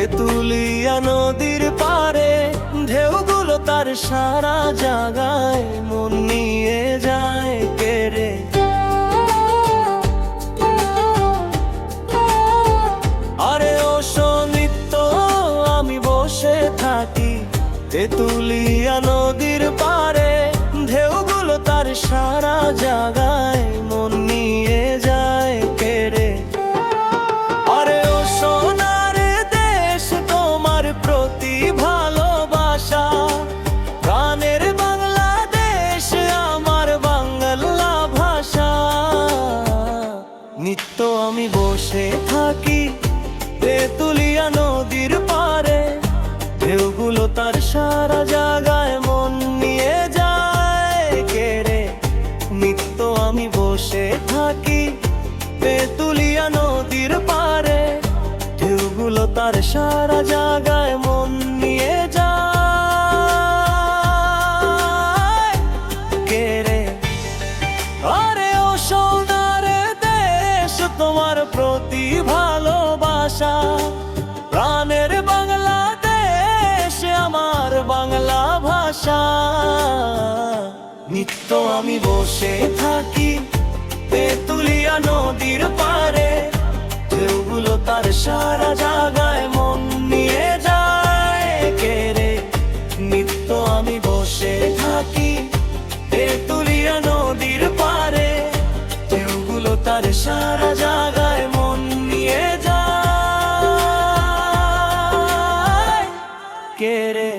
তেতুলিয়া নদীর পারে ঢেউগুলো তার সারা জাগায় মন নিয়ে যায় কেড়ে আরে ও নিত্য, আমি বসে থাকি। তেতুলিয়া নদীর সারা জায়গায় মন নিয়ে যায়। কেড়ে নিত্য আমি বসে থাকি তেতুলিয়া নদীর পারে ঢেউগুলো তার সারা জায়গায় মন নিয়ে যায়। কেড়ে আরে ও সোনার দেশ, তোমার প্রতি ভালোবাসা। ভাষা নিত্য আমি বসে থাকি তেতুলিয়া নদীর পারে ঢেউগুলো তার সারা জায়গায় মন নিয়ে যায় কেড়ে নিত্য আমি বসে থাকি তেতুলিয়া নদীর পারে ঢেউগুলো তার সারা জায়গায় মন নিয়ে যায়। কেড়ে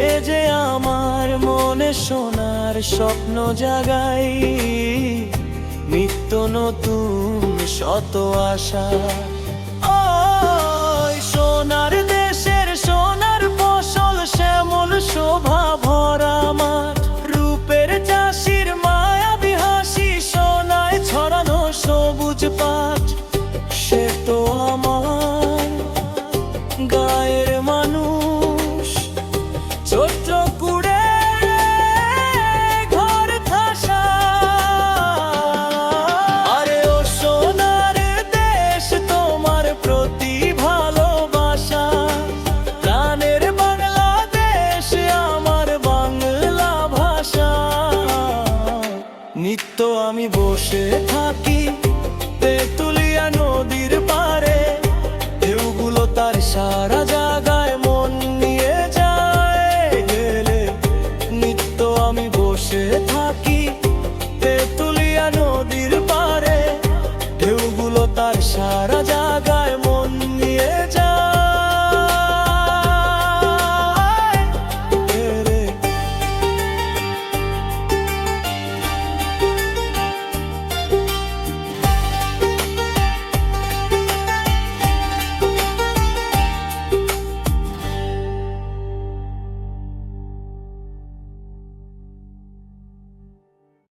সে যে আমার মনে সোনার স্বপ্ন জাগাই নিত্য নতুন শত আশা। সোনার আমি বসে থাকি তেতুলিয়া নদীর পারে ঢেউগুলো তার সারা যায়।